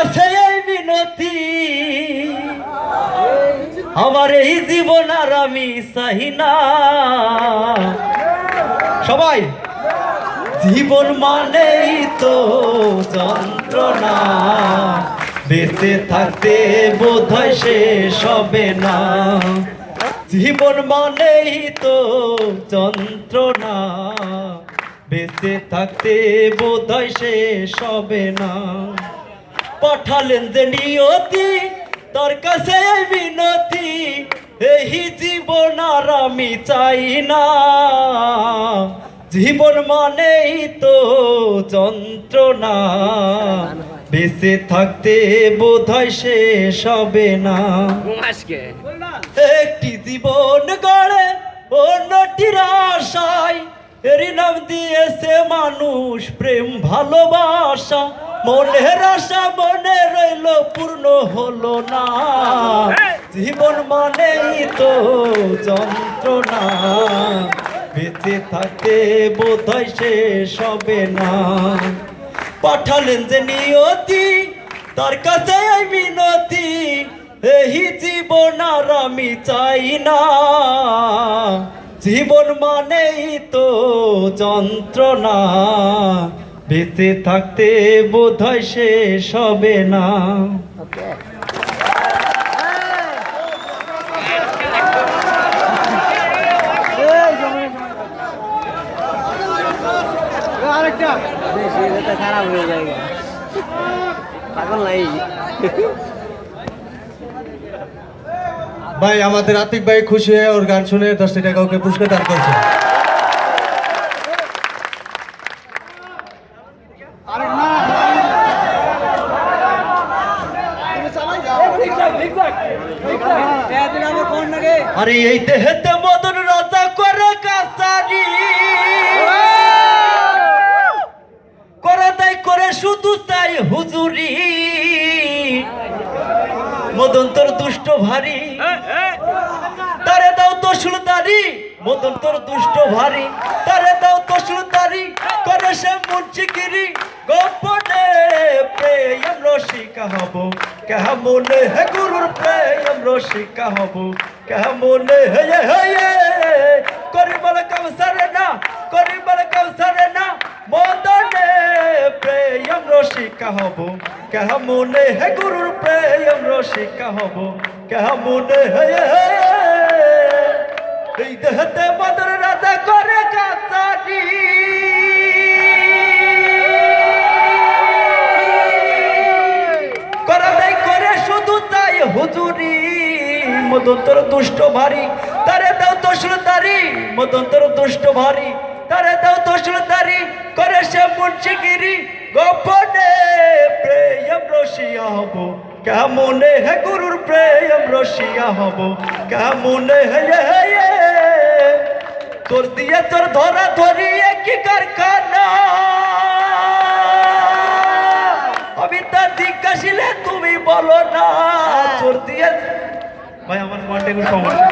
কাছে এই আমার এই জীবন আর আমি না। সবাই, জীবন মানেই তো যন্ত্রণা। বেঁচে থাকতে বোধ হয় শেষ হবে না। জীবন মানেই তো যন্ত্রণা। বেঁচে থাকতে বোধ হয় শেষ হবে না। পাঠালেন যে নিয়তি তোর কাছে বিনতি এই জীবন আর আমি চাই না। জীবন মানেই তো যন্ত্রণা। বেঁচে থাকতে বোধ হয় শেষ হবে না। একটি জীবন গড়ে অন্যটির আশায়। এরই নাম দিয়েছে মানুষ প্রেম ভালোবাসা। মনের আশা মনে রইল পূর্ণ হলো না। জীবন মানেই তো যন্ত্রণা। বেঁচে থাকতে বোধ হয় শেষ হবে না। পাঠালেন যে নিয়তি তার কাছে মিনতি এই জীবন আর আমি চাই না। জীবন মানেই তো যন্ত্রণা। বেঁচে থাকতে বোধ হয় শেষ হবে না। খারাপ হয়ে যায় পাগল নাই ভাই আমাদের আতিক ভাই খুশি হয়ে ওর গান শুনে দশটি টাকা ওকে পুরস্কার দান করছে। আরে এই দেহেতে মদন রাজা করে কাছারি। করে তাই করে শুধু চাই হুজুরি। মদন তোর দুষ্ট ভারী। তারে দাও তো সুলতারি মদন তোর দুষ্ট ভারী। তারে দাও তো সুলতারি করে সে মুন্সিগিরি। কেমনে হে গুরুর প্রেম রসিকা হব? কেমনে হে হে করিবার কাম সারে না করিবার কাম সারে না, মদনে প্রেম রসিকা হব। কেমনে হে গুরুর প্রেম রসিকা হব? কেমনে হে হে এই দেহতে মদর রাজা করে কাছারি হুজুরি, মদন তোর দুষ্ট ভারী। তারে দাও তো সুলতারি, মদন তোর দুষ্ট ভারী। তারে দাও তো সুলতারি, করে সে মুন্সিগিরি। গোপনে প্রেম রসিয়া হব, কেমনে হে গুরুর প্রেম রসিয়া হব, কেমনে হে তোর দিয়ে তোর ধরা ধরিয়ে কি কারখানা? জিজ্ঞাসিলে তুমি বলো না তোর দিয়ে ভাই আমার মনটা একটু সমস্যা।